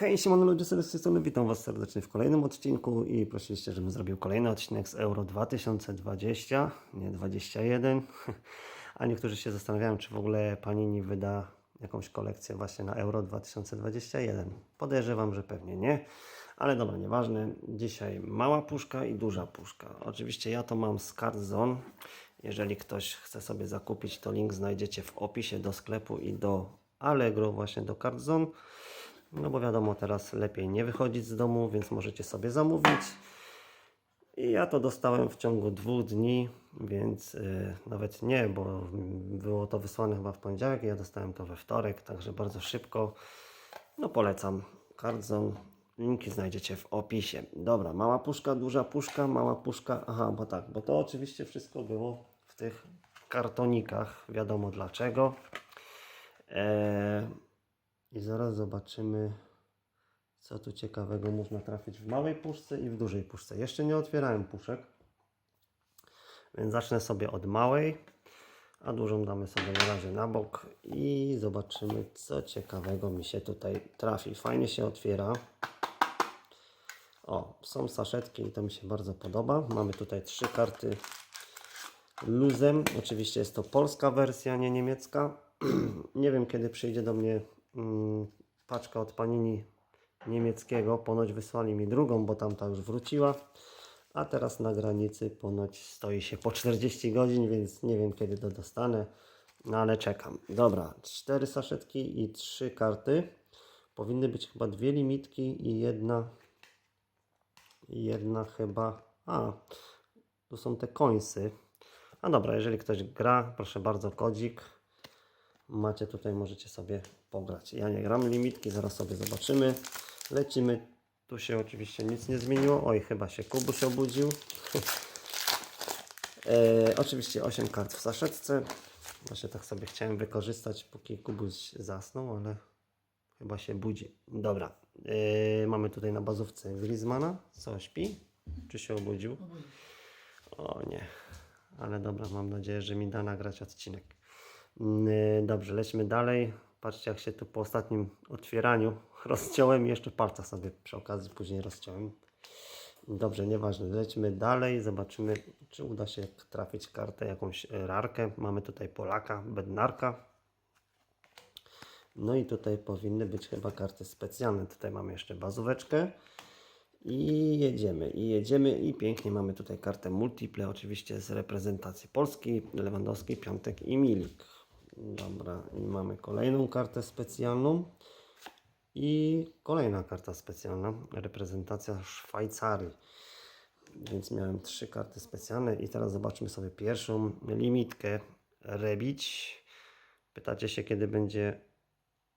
Hej, siemano ludzie, z tej strony witam Was serdecznie w kolejnym odcinku i prosiliście, żebym zrobił kolejny odcinek z Euro 2020, nie 21. A niektórzy się zastanawiają, czy w ogóle Panini wyda jakąś kolekcję właśnie na Euro 2021. Podejrzewam, że pewnie nie, ale dobra, nieważne. Dzisiaj mała puszka i duża puszka. Oczywiście ja to mam z Card Zone. Jeżeli ktoś chce sobie zakupić, to link znajdziecie w opisie do sklepu i do Allegro, właśnie do Card Zone. No bo wiadomo, teraz lepiej nie wychodzić z domu, więc możecie sobie zamówić. I ja to dostałem w ciągu dwóch dni, więc y, nawet nie, bo było to wysłane chyba w poniedziałek, ja dostałem to we wtorek, także bardzo szybko. No polecam. Cardzone. Linki znajdziecie w opisie. Dobra, mała puszka, duża puszka, mała puszka. Aha, bo tak, bo to oczywiście wszystko było w tych kartonikach. Wiadomo dlaczego. Eee, i zaraz zobaczymy, co tu ciekawego można trafić w małej puszce i w dużej puszce. Jeszcze nie otwierałem puszek, więc zacznę sobie od małej, a dużą damy sobie na razie na bok i zobaczymy, co ciekawego mi się tutaj trafi. Fajnie się otwiera. O, są saszetki i to mi się bardzo podoba. Mamy tutaj trzy karty luzem. Oczywiście jest to polska wersja, nie niemiecka. nie wiem, kiedy przyjdzie do mnie paczka od Panini niemieckiego. Ponoć wysłali mi drugą, bo tamta już wróciła. A teraz na granicy ponoć stoi się po 40 godzin, więc nie wiem kiedy to dostanę. No ale czekam. Dobra, cztery saszetki i trzy karty. Powinny być chyba dwie limitki i jedna. Jedna chyba. A, tu są te końsy. A dobra, jeżeli ktoś gra, proszę bardzo, kodzik macie tutaj, możecie sobie pograć. Ja nie gram limitki, zaraz sobie zobaczymy. Lecimy. Tu się oczywiście nic nie zmieniło. Oj, chyba się Kubuś obudził. e, oczywiście 8 kart w saszetce. Właśnie tak sobie chciałem wykorzystać, póki Kubuś zasnął, ale chyba się budzi. Dobra. E, mamy tutaj na bazówce Griezmana. Co, śpi? Czy się obudził? O nie. Ale dobra, mam nadzieję, że mi da nagrać odcinek. Yy, Dobrze, lećmy dalej. Patrzcie, jak się tu po ostatnim otwieraniu rozciąłem jeszcze palca sobie przy okazji później rozciąłem. Dobrze, nieważne. Lećmy dalej. Zobaczymy, czy uda się trafić kartę, jakąś rarkę. Mamy tutaj Polaka, Bednarka. No i tutaj powinny być chyba karty specjalne. Tutaj mamy jeszcze bazóweczkę. I jedziemy, i jedziemy, i pięknie mamy tutaj kartę multiple, oczywiście z reprezentacji Polski, Lewandowski, Piątek i Milik. Dobra, i mamy kolejną kartę specjalną. I kolejna karta specjalna, reprezentacja Szwajcarii. Więc miałem trzy karty specjalne i teraz zobaczmy sobie pierwszą limitkę Rebić. Pytacie się, kiedy będzie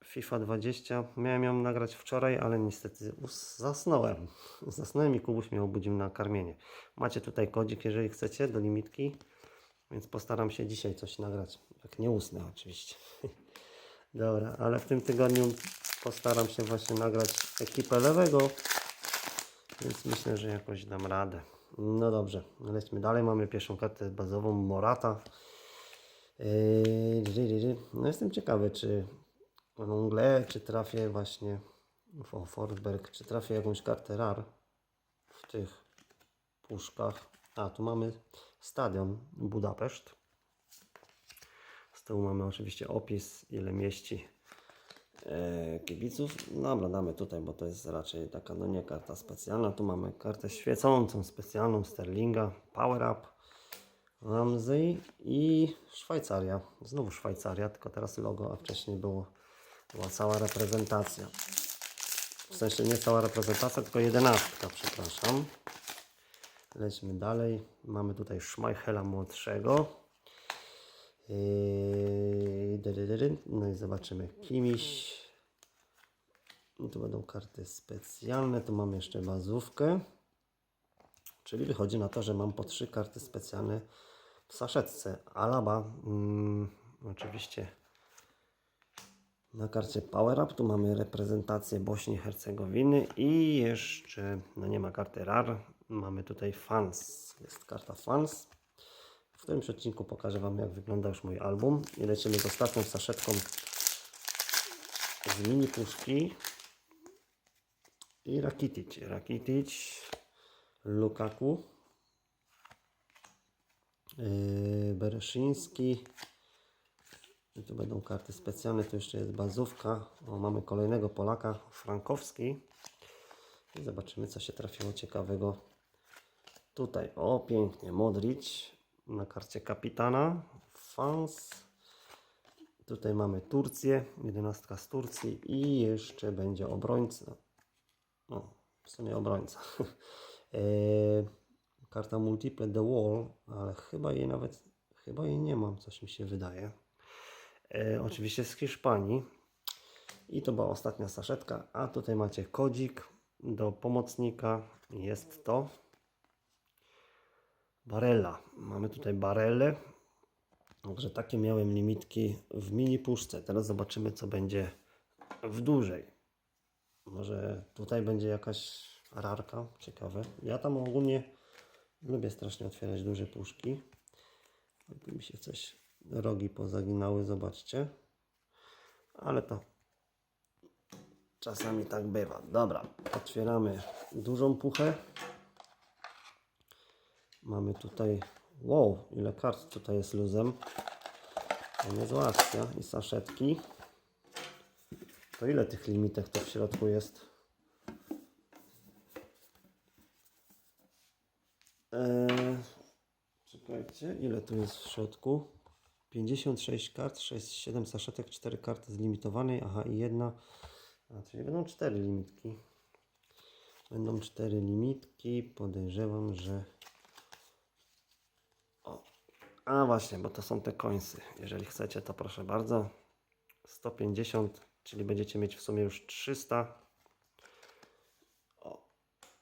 FIFA 20. Miałem ją nagrać wczoraj, ale niestety zasnąłem. Zasnąłem i Kubuś mnie obudził na karmienie. Macie tutaj kodzik, jeżeli chcecie, do limitki. Więc postaram się dzisiaj coś nagrać. Jak nie usnę oczywiście. Dobra, ale w tym tygodniu postaram się właśnie nagrać ekipę lewego. Więc myślę, że jakoś dam radę. No dobrze, lećmy dalej. Mamy pierwszą kartę bazową Morata. Yy, No jestem ciekawy, czy Longle, czy trafię właśnie o Forsberg, czy trafię jakąś kartę RAR w tych puszkach. A, tu mamy stadion Budapeszt. Z tyłu mamy oczywiście opis, ile mieści e, kibiców. Dobra, damy tutaj, bo to jest raczej taka, no nie karta specjalna. Tu mamy kartę świecącą, specjalną Sterlinga, Power Up, Ramsey i Szwajcaria. Znowu Szwajcaria, tylko teraz logo, a wcześniej było, była cała reprezentacja. W sensie nie cała reprezentacja, tylko jedenastka, przepraszam. Lećmy dalej. Mamy tutaj Schmeichela młodszego. Dy. No i zobaczymy Kimiś. Tu będą karty specjalne. Tu mamy jeszcze bazówkę. Czyli wychodzi na to, że mam po trzy karty specjalne w saszetce. Alaba, mm, oczywiście na karcie Power Up. Tu mamy reprezentację Bośni i Hercegowiny i jeszcze, no nie ma karty RAR, mamy tutaj Fans. Jest karta Fans. W tym odcinku pokażę Wam, jak wygląda już mój album. I lecimy z ostatnią saszetką z mini puszki. I Rakitic. Rakitic, Lukaku, yy, Bereszyński. I tu będą karty specjalne, tu jeszcze jest bazówka. O, mamy kolejnego Polaka, Frankowski. I zobaczymy, co się trafiło ciekawego. Tutaj, o pięknie, Modric na karcie kapitana. Fans. Tutaj mamy Turcję, jedenastka z Turcji i jeszcze będzie obrońca. No, w sumie obrońca. Eee, karta Multiple The Wall, ale chyba jej nawet, chyba jej nie mam, coś mi się wydaje. E, oczywiście z Hiszpanii. I to była ostatnia saszetka. A tutaj macie kodzik do pomocnika. Jest to Barella. Mamy tutaj barelle. Także takie miałem limitki w mini puszce. Teraz zobaczymy, co będzie w dużej. Może tutaj będzie jakaś rarka. Ciekawe. Ja tam ogólnie lubię strasznie otwierać duże puszki. Tu mi się coś rogi pozaginały, zobaczcie. Ale to czasami tak bywa. Dobra, otwieramy dużą puchę. Mamy tutaj, wow, ile kart tutaj jest luzem. To niezła akcja i saszetki. To ile tych limitek to w środku jest? Eee, czekajcie, ile tu jest w środku? 56 kart, 6, 7 saszetek, 4 karty z limitowanej, aha i jedna, a czyli będą 4 limitki. Będą 4 limitki, podejrzewam, że... A właśnie, bo to są te końsy. Jeżeli chcecie, to proszę bardzo. 150, czyli będziecie mieć w sumie już 300. O,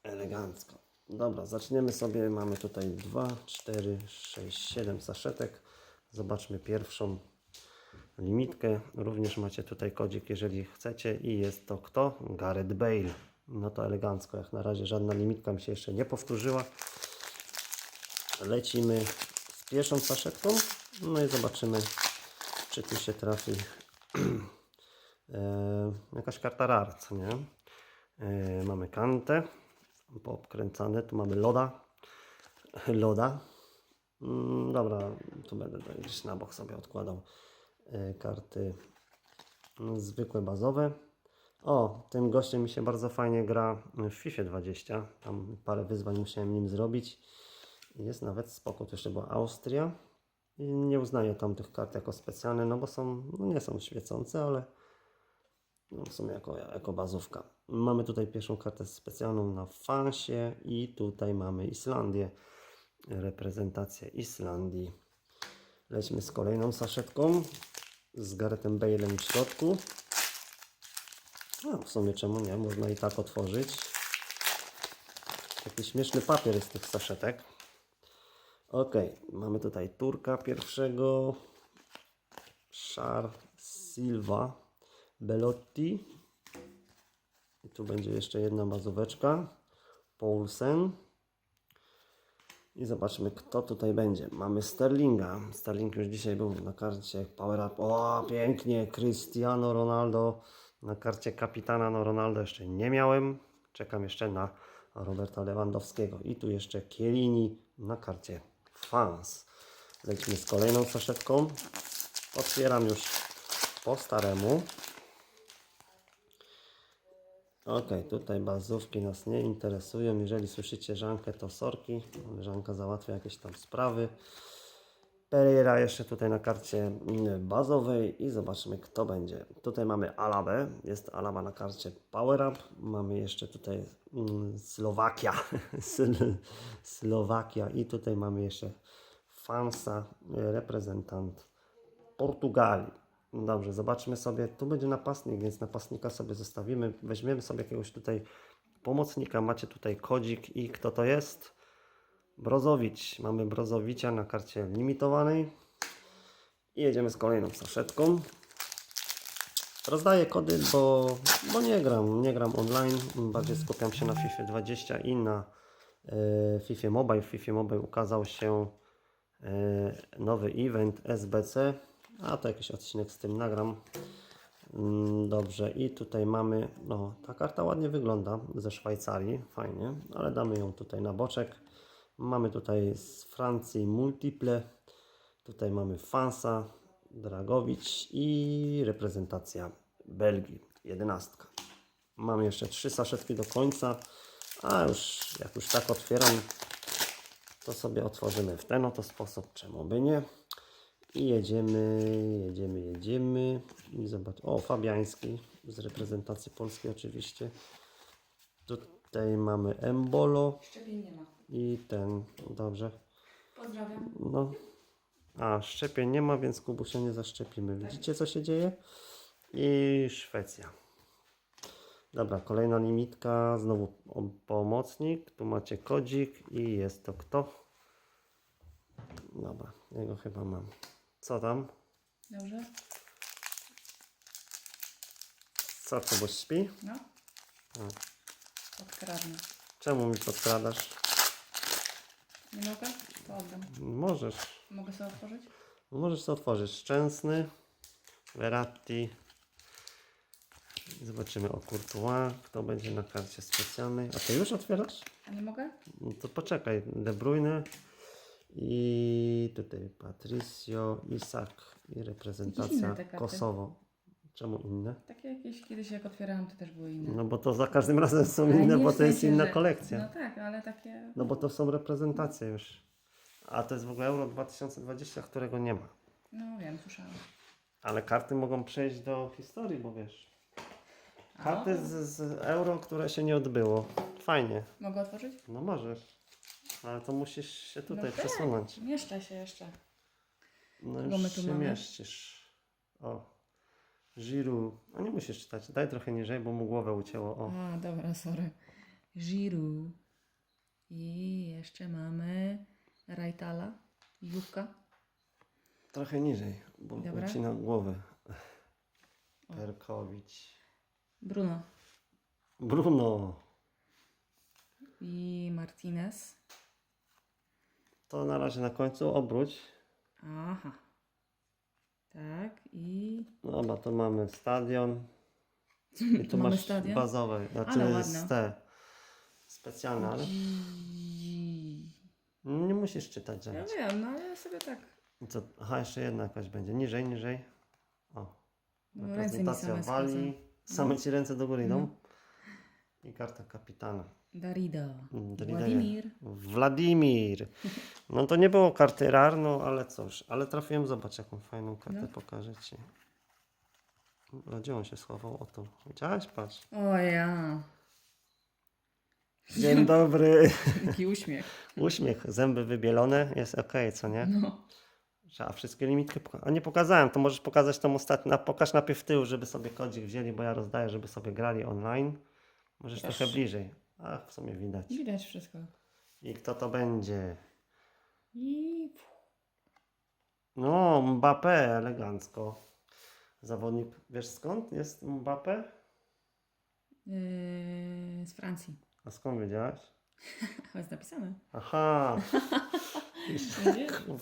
elegancko. Dobra, zaczniemy sobie. Mamy tutaj 2, 4, 6, 7 saszetek. Zobaczmy pierwszą limitkę. Również macie tutaj kodzik, jeżeli chcecie. I jest to kto? Gareth Bale. No to elegancko. Jak na razie żadna limitka mi się jeszcze nie powtórzyła. Lecimy pierwszą saszetką. No i zobaczymy, czy tu się trafi e, jakaś karta rar, co nie? E, mamy kantę poobkręcane. Tu mamy loda. Loda. Mm, dobra, tu będę gdzieś na bok sobie odkładał e, karty mm, zwykłe, bazowe. O, tym gościem mi się bardzo fajnie gra w FIFA 20. Tam parę wyzwań musiałem nim zrobić. Jest nawet spoko. Tu jeszcze była Austria. I nie uznaję tam tych kart jako specjalne, no bo są, no nie są świecące, ale no w sumie jako, jako bazówka. Mamy tutaj pierwszą kartę specjalną na fansie i tutaj mamy Islandię. Reprezentacja Islandii. Lećmy z kolejną saszetką z Garethem Bale'em w środku. No, w sumie czemu nie? Można i tak otworzyć. Taki śmieszny papier z tych saszetek. Ok, mamy tutaj Turka pierwszego. Szar Silva Belotti. I tu będzie jeszcze jedna bazóweczka. Paulsen. I zobaczmy, kto tutaj będzie. Mamy Sterlinga. Sterling już dzisiaj był na karcie Power Up. O, pięknie. Cristiano Ronaldo na karcie kapitana. No, Ronaldo jeszcze nie miałem. Czekam jeszcze na Roberta Lewandowskiego. I tu jeszcze Kielini na karcie Fans. Lećmy z kolejną saszetką. Otwieram już po staremu. Ok, tutaj bazówki nas nie interesują. Jeżeli słyszycie Żankę, to sorki. Żanka załatwia jakieś tam sprawy. Pereira jeszcze tutaj na karcie mm, bazowej i zobaczmy kto będzie. Tutaj mamy Alabę, jest Alaba na karcie Power Up. Mamy jeszcze tutaj mm, Słowakia, Słowakia i tutaj mamy jeszcze Fansa, reprezentant Portugalii. Dobrze, zobaczmy sobie. Tu będzie napastnik, więc napastnika sobie zostawimy. Weźmiemy sobie jakiegoś tutaj pomocnika. Macie tutaj kodzik i kto to jest? Brozowicz. Mamy Brozowicia na karcie limitowanej. I jedziemy z kolejną saszetką. Rozdaję kody, bo, bo nie gram, nie gram online. Bardziej skupiam się na FIFA 20 i na e, FIFA Mobile. W FIFA Mobile ukazał się e, nowy event SBC. A to jakiś odcinek z tym nagram. Mm, Dobrze, i tutaj mamy, no ta karta ładnie wygląda ze Szwajcarii, fajnie, ale damy ją tutaj na boczek. Mamy tutaj z Francji Multiple, tutaj mamy Fansa, Dragowicz i reprezentacja Belgii, jedenastka. Mamy jeszcze trzy saszetki do końca, a już jak już tak otwieram, to sobie otworzymy w ten oto sposób, czemu by nie. I jedziemy, jedziemy, jedziemy. I zobacz, o Fabiański z reprezentacji polskiej oczywiście. Tutaj mamy Embolo Szczepień nie ma. i ten, dobrze. Pozdrawiam. No, a szczepień nie ma, więc Kubusia nie zaszczepimy. Widzicie co się dzieje? I Szwecja. Dobra, kolejna limitka, znowu o- pomocnik. Tu macie kodzik i jest to kto? Dobra, jego chyba mam. Co tam? Dobrze? Co, Kubuś śpi? No. Podkradnę. Czemu mi podkradasz? Nie mogę? To oddam. Możesz. Mogę sobie otworzyć? Możesz to otworzyć. Szczęsny, Verratti. Zobaczymy o Courtois. Kto będzie na karcie specjalnej? A ty już otwierasz? A nie mogę? No to poczekaj. De Bruyne. I tutaj Patricio, Isak i reprezentacja. Kosowo. Czemu inne? Takie jakieś kiedyś jak otwierałam to też były inne. No bo to za każdym razem są Ale inne, nie bo w to jest sensie, inna że- kolekcja. No tak, ale takie... No bo to są reprezentacje już. A to jest w ogóle Euro 2020, którego nie ma. No wiem, słyszałam. Ale karty mogą przejść do historii, bo wiesz. Karty z, z euro, które się nie odbyło. Fajnie. Mogę otworzyć? No możesz. Ale to musisz się tutaj no przesunąć. Mieszczę się jeszcze. No Kogo my już tu się mamy? mieścisz. O. Giroud. A nie musisz czytać. Daj trochę niżej, bo mu głowę ucięło. O. A, dobra, sorry. Giroud. I jeszcze mamy Rajtala. Jówka. Trochę niżej, bo Dobra. ucina głowę. Perkowicz. Bruno. Bruno. I Martinez. To na razie na końcu obróć. Aha. Tak, i Dobra, to mamy stadion. I tu Mamy masz stadion? bazowe, znaczy Ale ładne. z te specjalne, ale nie musisz czytać Ja żadnych. wiem, no ale ja sobie tak. Co? Aha, jeszcze jedna jakaś będzie. Niżej, niżej. O. No, ręce mi Reprezentacja same Walii. schodzą. Same ci ręce do góry idą. No. I karta kapitana. Darida. Mm, Darida. Władimir. Wladimir. No to nie było karty rar, no ale cóż. Ale trafiłem, zobacz jaką fajną kartę No. pokażę ci. No, Gdzie on się schował? O tu. Widziałeś? Patrz. O ja. Dzień dobry. Jaki uśmiech. Uśmiech, zęby wybielone, jest ok, co nie? No. Że- A wszystkie limitki, poka- a nie pokazałem, to możesz pokazać tą ostatnią, pokaż najpierw tył, żeby sobie kodzik wzięli, bo ja rozdaję, żeby sobie grali online. Możesz Proszę. trochę bliżej. A, w sumie widać. Widać wszystko. I kto to będzie? I No, Mbappé, elegancko. Zawodnik, wiesz skąd jest Mbappé? yy, z Francji. A skąd wiedziałaś? Jest napisane. Aha, Widzisz?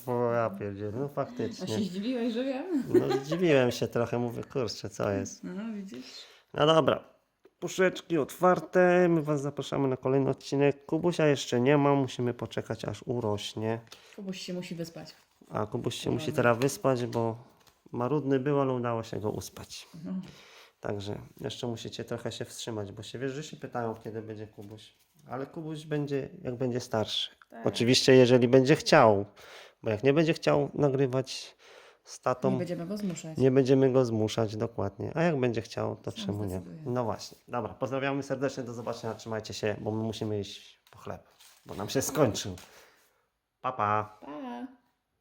o, ja pierdzielę, no A się faktycznie. zdziwiłeś, że wiem? No zdziwiłem się trochę, mówię, kurczę, co jest? No, widzisz? No dobra. Puszeczki otwarte. My Was zapraszamy na kolejny odcinek. Kubusia jeszcze nie ma, musimy poczekać aż urośnie. Kubuś się musi wyspać. A Kubuś się musi teraz wyspać, bo marudny był, ale udało się go uspać. No. Także jeszcze musicie trochę się wstrzymać, bo się wiesz, że się pytają, kiedy będzie Kubuś. Ale Kubuś będzie, jak będzie starszy. Tak. Oczywiście, jeżeli będzie chciał. Bo jak nie będzie chciał nagrywać z tatą, Nie będziemy go zmuszać. Nie będziemy go zmuszać dokładnie. A jak będzie chciał, to Sam czemu nie? No właśnie. Dobra, pozdrawiamy serdecznie, do zobaczenia, trzymajcie się, bo my musimy iść po chleb, bo nam się skończył. Pa, pa. Pa!